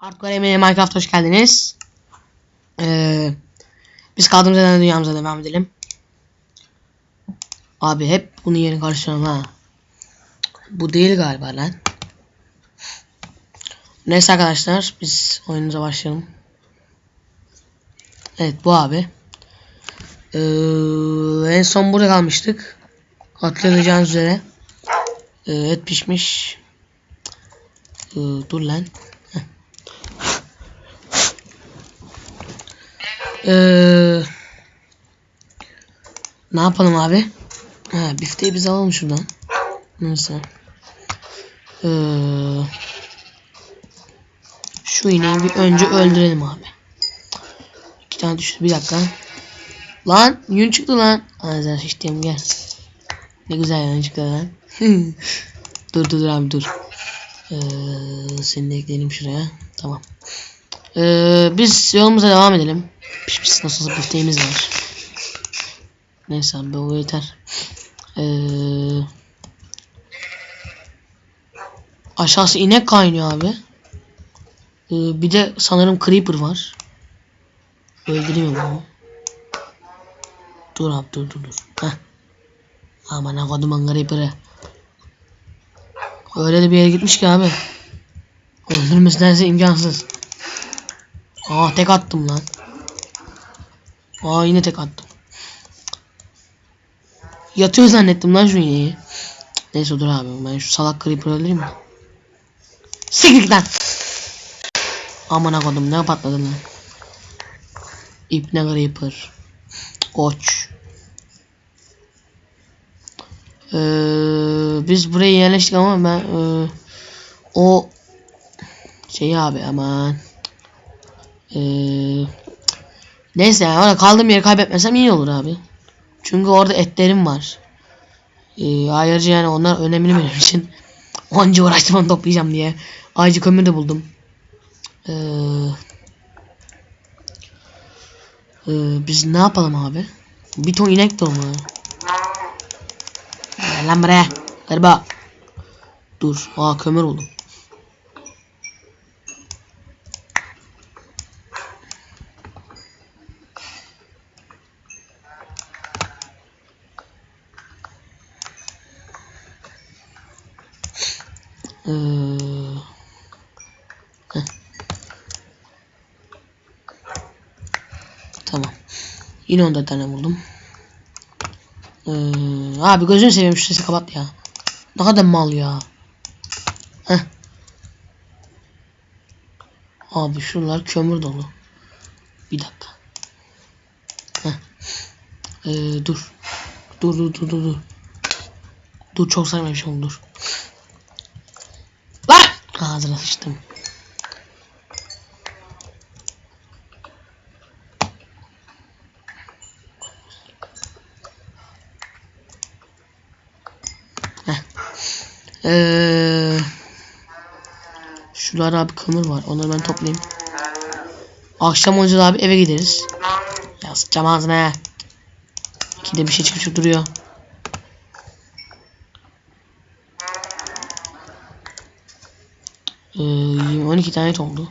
Hardcore Emeğe Minecraft hoş geldiniz. Ee, biz kaldığımız yerden dünyamıza devam edelim. Abi hep bunu yeni karıştırıyorum ha. Bu değil galiba lan. Neyse arkadaşlar biz oyunumuza başlayalım. Evet bu abi. Ee, en son burada kalmıştık. Hatırlayacağınız üzere. Ee, et pişmiş. Ee, dur lan. Ee, ne yapalım abi? Ha, bifteyi biz alalım şuradan. Neyse. Ee, şu ineği bir önce öldürelim abi. İki tane düştü bir dakika. Lan yün çıktı lan. Ağzına şiştim gel. Ne güzel yün çıktı lan. dur dur dur abi dur. Ee, seni de ekleyelim şuraya. Tamam. Ee, biz yolumuza devam edelim. Piş piş nasıl bifteğimiz var. Neyse abi bu yeter. Ee, aşağısı inek kaynıyor abi. Ee, bir de sanırım creeper var. Öldüreyim onu. Dur abi dur dur dur. Heh. Aman ha koduman creeper'ı. Öyle de bir yere gitmiş ki abi. Öldürmesi neredeyse imkansız. Aa tek attım lan. Aa yine tek attım. Yatıyor zannettim lan şu ineği. Neyse dur abi ben şu salak creeper öldüreyim mi? Git lan. Aman akodum ne patladı lan. İpne creeper. Koç. Ee, biz buraya yerleştik ama ben e, o şey abi aman. Ee, neyse yani orada kaldığım yeri kaybetmesem iyi olur abi. Çünkü orada etlerim var. Ee, ayrıca yani onlar önemli benim için. Onca uğraştım toplayacağım diye. Ayrıca kömür de buldum. Ee, ee, biz ne yapalım abi? Bir ton inek. Gel lan buraya. Gariba. Dur. Aa kömür buldum. Ee. Tamam. Yine 14 tane buldum. Ee, abi gözünü seveyim şu sesi kapat ya. Ne kadar mal ya. Heh. Abi şuralar kömür dolu. Bir dakika. Heh. Ee. Dur dur dur dur dur. Dur çok saçma bir şey oldu dur. Ağzına sıçtım. Ee, şurada abi kömür var. Onları ben toplayayım. Akşam da abi eve gideriz. Ya sıçacağım ağzına. İkide bir şey çıkıp duruyor. Ee, 12 tane oldu.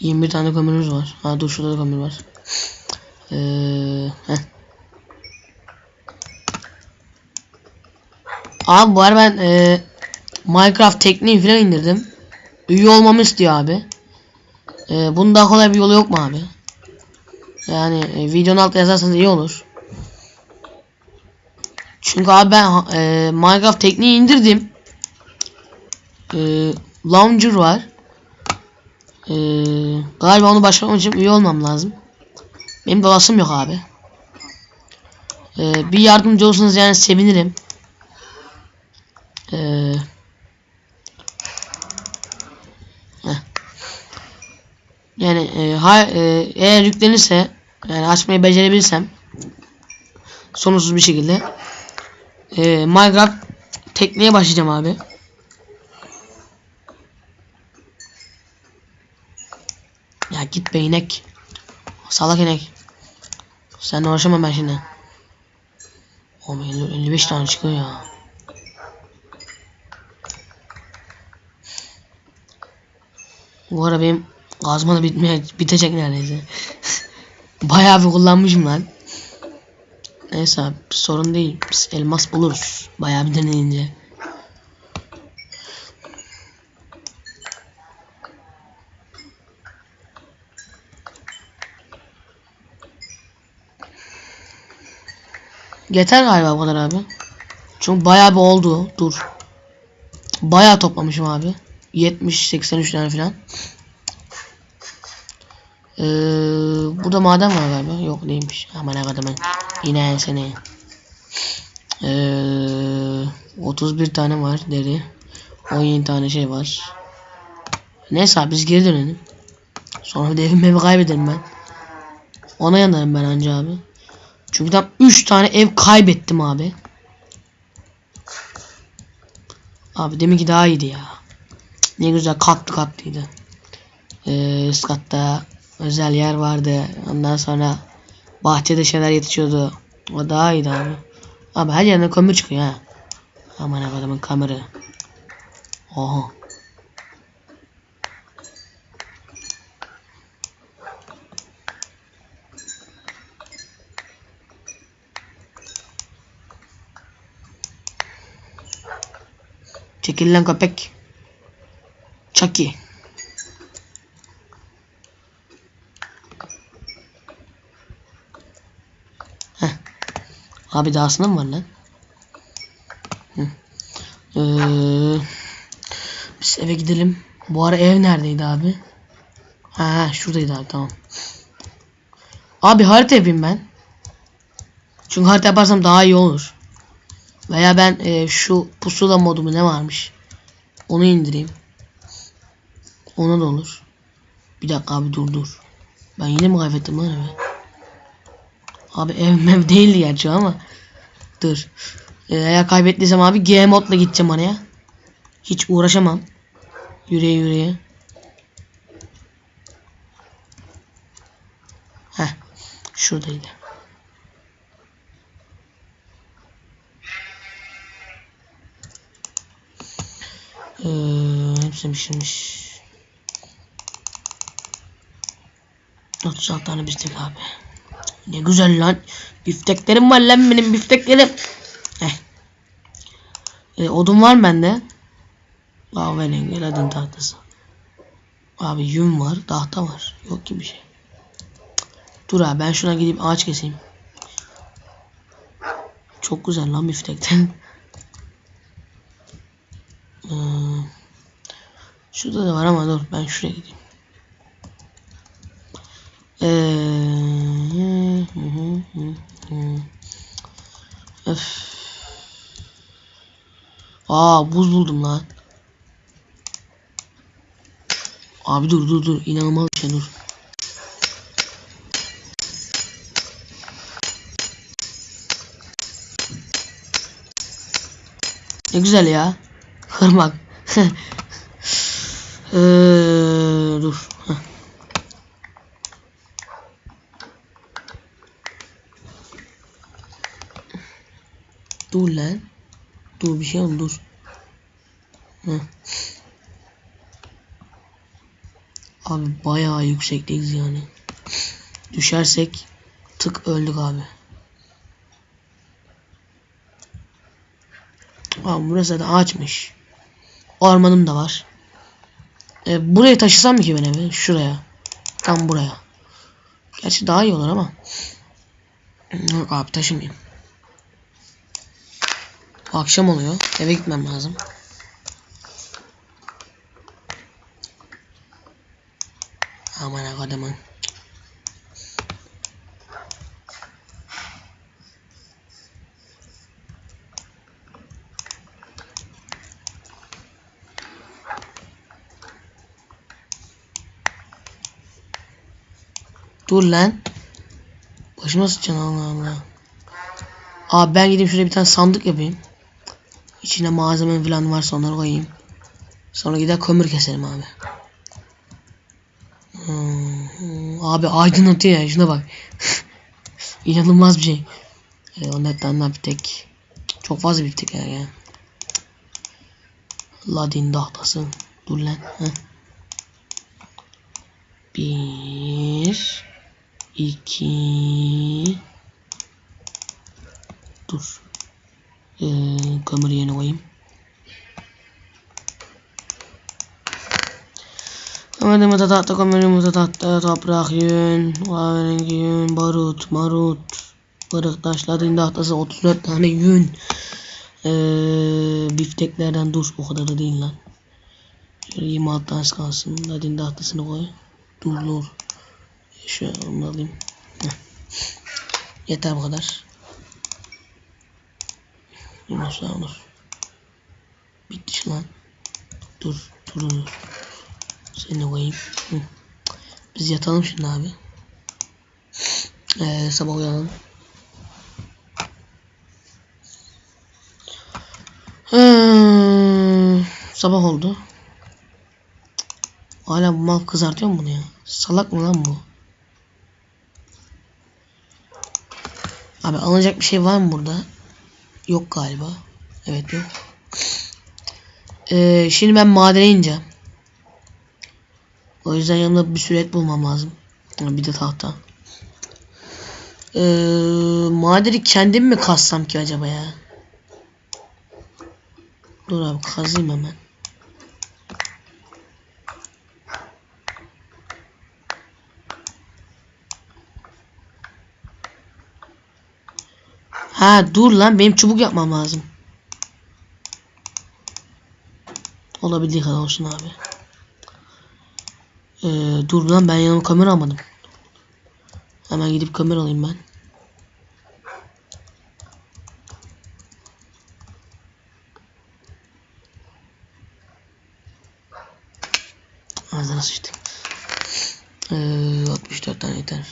21 tane kömürümüz var. Ha dur şurada da kömür var. Ee. Abi bu arada ben e, Minecraft tekniği falan indirdim. Üye olmamı istiyor abi. E, bunun daha kolay bir yolu yok mu abi? Yani e, videonun altına yazarsanız iyi olur. Çünkü abi ben e, Minecraft tekniği indirdim. E, Launcher var. E, galiba onu başlamak için üye olmam lazım. Benim dolasım yok abi. E, bir yardımcı olursanız yani sevinirim. Ee, yani e, ha, e, eğer yüklenirse yani açmayı becerebilirsem sorunsuz bir şekilde e, Minecraft tekneye başlayacağım abi. Ya git be inek. Salak inek. Sen uğraşamam ben şimdi. Oğlum 55 tane çıkıyor ya. Bu ara benim Gazma da bitmeye, bitecek neredeyse. Bayağı bir kullanmışım lan. Neyse sorun değil. Biz elmas buluruz. Bayağı bir deneyince. Yeter galiba bu kadar abi. Çünkü bayağı bir oldu. Dur. Bayağı toplamışım abi. 70 83 tane falan. Ee, burada maden var galiba. Yok değilmiş. Aman kadar ben. Yine seni. Ee, 31 tane var deri. 17 tane şey var. Neyse abi biz geri dönelim. Sonra bir de evimi evi kaybederim ben. Ona yanarım ben anca abi. Çünkü tam 3 tane ev kaybettim abi. Abi deminki daha iyiydi ya. Ne güzel katlı katlıydı. Ee, üst katta özel yer vardı. Ondan sonra bahçede şeyler yetişiyordu. O daha iyiydi abi. Abi her yerden kömür çıkıyor ha. Aman adamın kamera. Oha. Çekil lan köpek. Chucky. Heh. Abi dahasında mı var lan? Ee, biz eve gidelim. Bu ara ev neredeydi abi? Ha şuradaydı abi tamam. Abi harita yapayım ben. Çünkü harita yaparsam daha iyi olur. Veya ben e, şu pusula modumu ne varmış? Onu indireyim. Ona da olur. Bir dakika abi dur dur. Ben yine mi kaybettim lan evi? Abi ev mev değildi gerçi ama. Dur. Ee, eğer kaybettiysem abi G modla gideceğim oraya. Hiç uğraşamam. Yürüye yürüye. Heh. Şuradaydı. Ee, hepsi pişirmiş. 36 tane biftek abi. Ne güzel lan. Bifteklerim var lan benim bifteklerim. Heh. Ee, odun var bende? Kahverengi gel adın tahtası. Abi yün var, tahta var. Yok ki bir şey. Dur abi ben şuna gidip ağaç keseyim. Çok güzel lan biftekten. Ee, şurada da var ama dur ben şuraya gideyim. Ee. Aa buz buldum lan. Abi dur dur dur inanılmaz bir şey dur. Ne güzel ya. Hırmak. ee, dur. Dur lan. Dur bir şey oldu dur. Heh. Abi bayağı yüksekteyiz yani. Düşersek tık öldük abi. Abi burası da ağaçmış. Ormanım da var. E, buraya taşısam mı ki ben evi? Şuraya. Tam buraya. Gerçi daha iyi olur ama. Yok abi taşımayayım. Akşam oluyor. Eve gitmem lazım. Aman akademim. Dur lan. Başıma sıçacaksın Allah Allah. Abi ben gideyim şuraya bir tane sandık yapayım. İçine malzeme falan varsa onları koyayım. Sonra gider kömür keselim abi. Hmm, abi aydınlatıyor ya şuna bak. İnanılmaz bir şey. E, o netten bir tek. Çok fazla bir tek ya. ya. Ladin dahtası. Dur lan. Heh. Bir. İki. Dur. Ee, kömür yerine koyayım. Amadımıza tahta kömürümüze tahta toprak yün, kahverengi yün, barut, marut, Kırık taşlar tahtası 34 tane yün. Ee, bifteklerden dur o kadar da değil lan. Şöyle 26 tane kalsın. Ladin tahtasını koy. Dur dur. Şöyle alayım. Heh. Yeter bu kadar. Yunus Yunus. Bitti lan. Dur dur dur. Seni koyayım. Hı. Biz yatalım şimdi abi. Ee, sabah uyanalım. Hmm, sabah oldu. Hala bu mal kızartıyor mu bunu ya? Salak mı lan bu? Abi alınacak bir şey var mı burada? Yok galiba. Evet yok. Ee, şimdi ben madene ineceğim. O yüzden yanımda bir süret bulmam lazım. Bir de tahta. Ee, madeni kendim mi kassam ki acaba ya? Dur abi kazayım hemen. Ha dur lan benim çubuk yapmam lazım. Olabildiği kadar olsun abi. Ee, dur lan ben yanıma kamera almadım. Hemen gidip kamera alayım ben. Ağzına sıçtım. Ee, 64 tane yeter.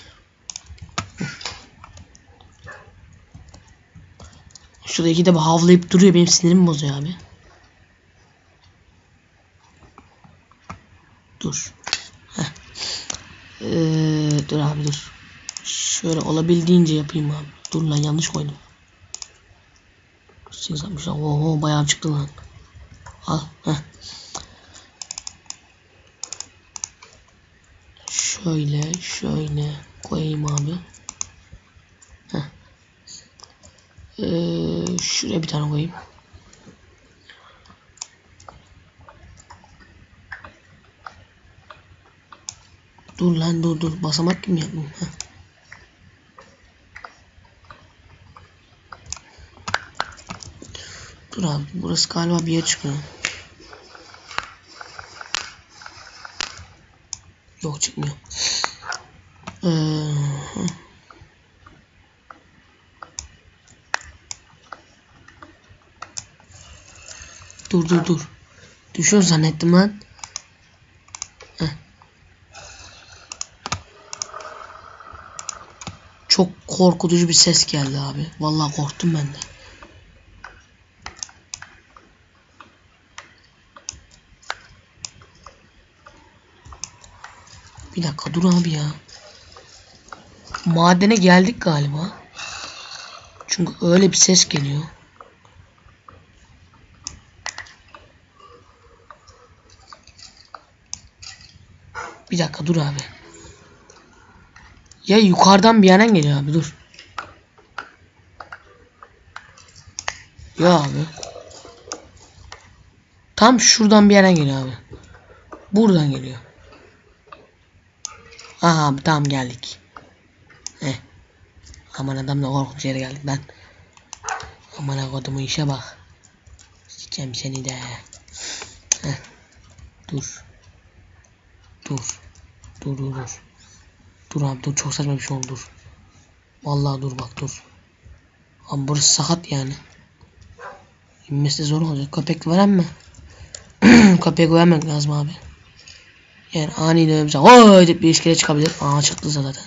Şurada iki de havlayıp duruyor. Benim sinirimi bozuyor abi. Dur. Ee, dur abi dur. Şöyle olabildiğince yapayım abi. Dur lan yanlış koydum. 860 Oo bayağı çıktı lan. Al. Heh. Şöyle şöyle koyayım abi. Heh. Ee, şuraya bir tane koyayım. Dur lan dur dur basamak gibi yaptım. Heh. Dur abi burası galiba bir yer çıkıyor. Yok çıkmıyor. Ee, dur dur dur. Düşüyor zannettim lan. Çok korkutucu bir ses geldi abi. Vallahi korktum ben de. Bir dakika dur abi ya. Madene geldik galiba. Çünkü öyle bir ses geliyor. Dakika dur abi. Ya yukarıdan bir yerden geliyor abi dur. Ya abi. Tam şuradan bir yerden geliyor abi. Buradan geliyor. Aha abi tamam geldik. Heh. Aman adamla korkunç yere geldik ben. Aman kodumun işe bak. Sikeceğim seni de. Heh. Dur. Dur. Dur dur dur. Dur abi dur çok saçma bir şey oldu dur. Vallahi dur bak dur. Abi burası sakat yani. İnmesi zor olacak. Köpek veren mi? Köpek vermek lazım abi. Yani aniden bize oy deyip bir iskelet çıkabilir. Aa çıktı zaten.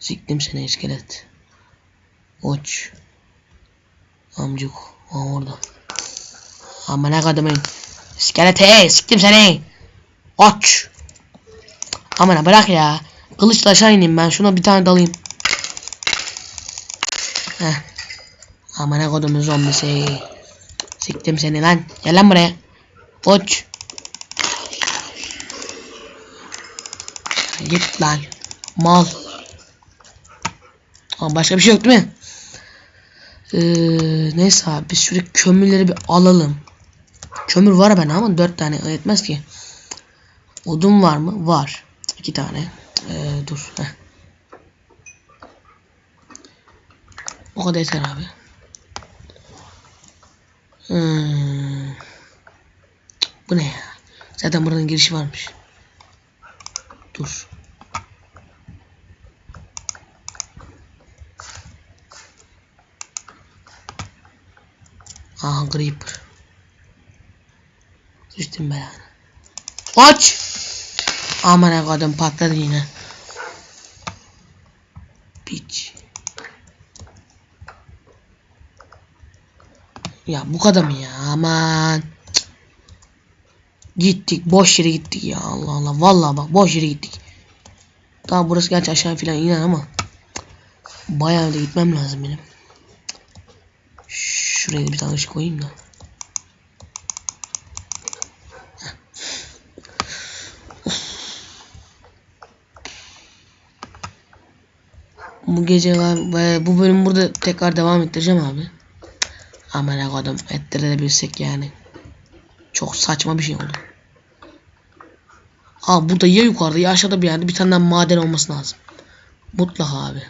Siktim seni iskelet. Uç. Amcuk. Aa orada. Ama ne kadımın. İskelete siktim seni. Aç. Aman bırak ya. Kılıçla aşağı ineyim ben. Şuna bir tane dalayım. Heh. Aman ne kodumun zombisi. Siktim seni lan. Gel lan buraya. Uç. Git lan. Mal. Ama başka bir şey yok değil mi? Ee, neyse abi biz şuraya kömürleri bir alalım. Kömür var ben ama dört tane yetmez ki. Odun var mı? Var. İki tane. Ee, dur. Heh. O kadar yeter abi. Hmm. Bu ne ya? Zaten buranın girişi varmış. Dur. Aha Creeper. Düştüm ben. Aç! Aman kadın patladı yine. Piç. Ya bu kadar mı ya? Aman. Gittik. Boş yere gittik ya. Allah Allah. Vallahi bak boş yere gittik. Daha burası gerçi aşağı falan iner ama. Bayağı da gitmem lazım benim. Şuraya bir tane ışık koyayım da. Bu gece ve bu bölüm burada tekrar devam ettireceğim abi. Aman koydum ettirebilsek yani. Çok saçma bir şey oldu. Aa burada ya yukarıda ya aşağıda bir yerde bir tane maden olması lazım. Mutlaka abi.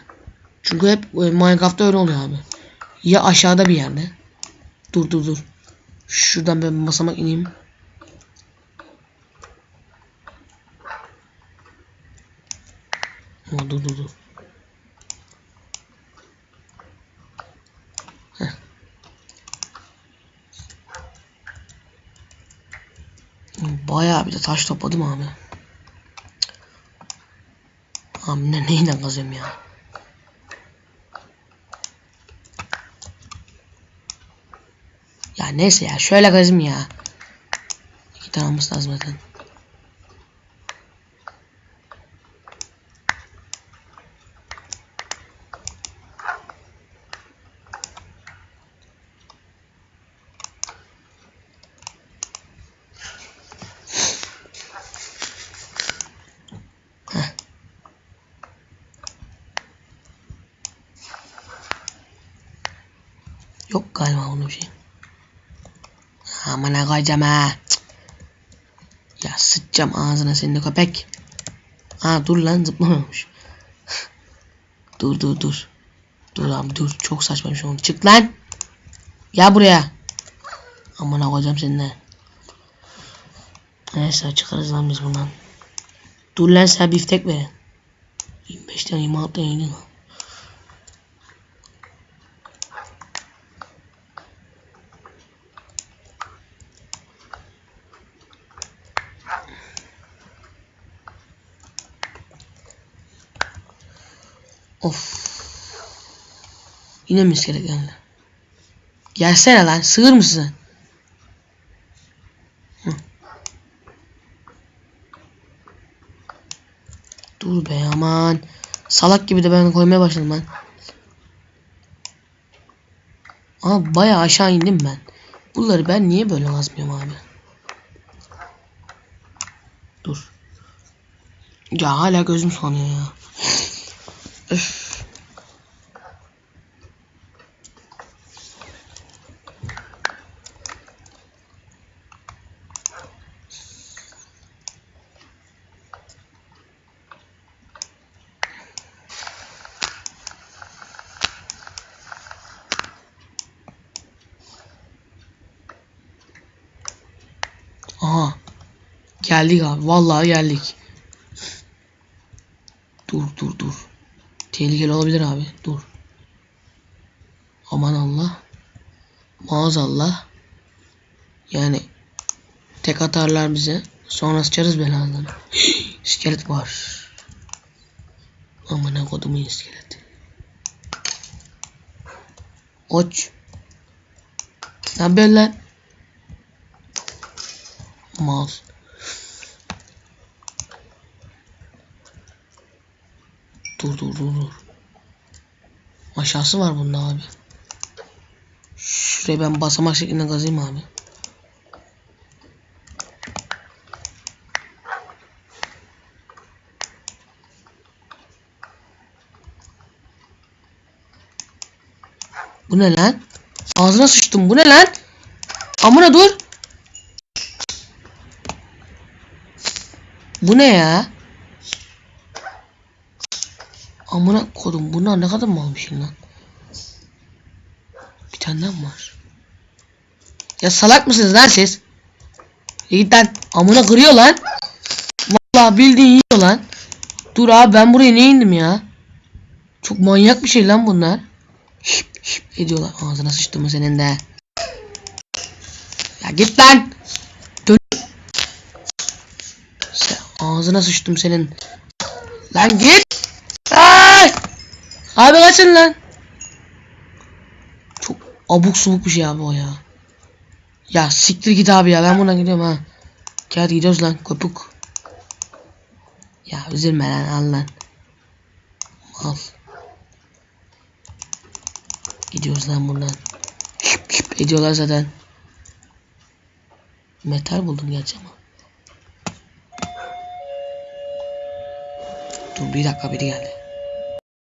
Çünkü hep e, Minecraft'ta öyle oluyor abi. Ya aşağıda bir yerde. Dur dur dur. Şuradan ben basamak ineyim. Dur dur dur. Heh. Bayağı bir de taş topladım abi. Abi ne neyle kazıyorum ya. Ya neyse ya şöyle kazım ya. İki tane olması lazım zaten. Heh. Yok galiba bunun şey. Amına koyacağım ha. Ya sıçacağım ağzına senin de köpek. Ha dur lan zıplamıyormuş. dur dur dur. Dur abi dur. Çok saçma bir şey oldu. Çık lan. Gel buraya. Amına koyacağım seninle. Neyse çıkarız lan biz bundan. Dur lan sen biftek verin. 25 tane 26 tane yedin lan. Of. Yine mi iskelet geldi? Gelsene lan. Sığır mısın? Hı. Dur be aman. Salak gibi de ben koymaya başladım ben. Aa bayağı aşağı indim ben. Bunları ben niye böyle kazmıyorum abi? Dur. Ya hala gözüm sanıyor ya. Öf. Aha. Geldik abi. Vallahi geldik. Dur dur dur. Tehlikeli olabilir abi. Dur. Aman Allah. Maazallah. Yani tek atarlar bize. Sonra sıçarız belalarını. İskelet var. Aman ne kodumun iskeleti. Oç. Ne lan? Mal. Dur dur dur dur. Aşağısı var bunda abi. Şuraya ben basamak şeklinde kazayım abi. Bu ne lan? Ağzına sıçtım. Bu ne lan? Amına dur. Bu ne ya? Amına kodum bunlar ne kadar bir şey lan. Bir tane daha mı var? Ya salak mısınız lan siz? Git lan. Amına kırıyor lan. Vallahi bildiğin yiyor lan. Dur abi ben buraya ne indim ya? Çok manyak bir şey lan bunlar. Şip şip ediyorlar. Ağzına sıçtım mı senin de? Ya git lan. Dön. Ağzına sıçtım senin. Lan git. Abi kaçın lan. Çok abuk subuk bir şey abi o ya. Ya siktir git abi ya ben buradan gidiyorum ha. Gel gidiyoruz lan köpük. Ya üzülme lan al lan. Al. Gidiyoruz lan buradan. Şıp şıp ediyorlar zaten. Metal buldum gerçi ama. Dur bir dakika biri geldi.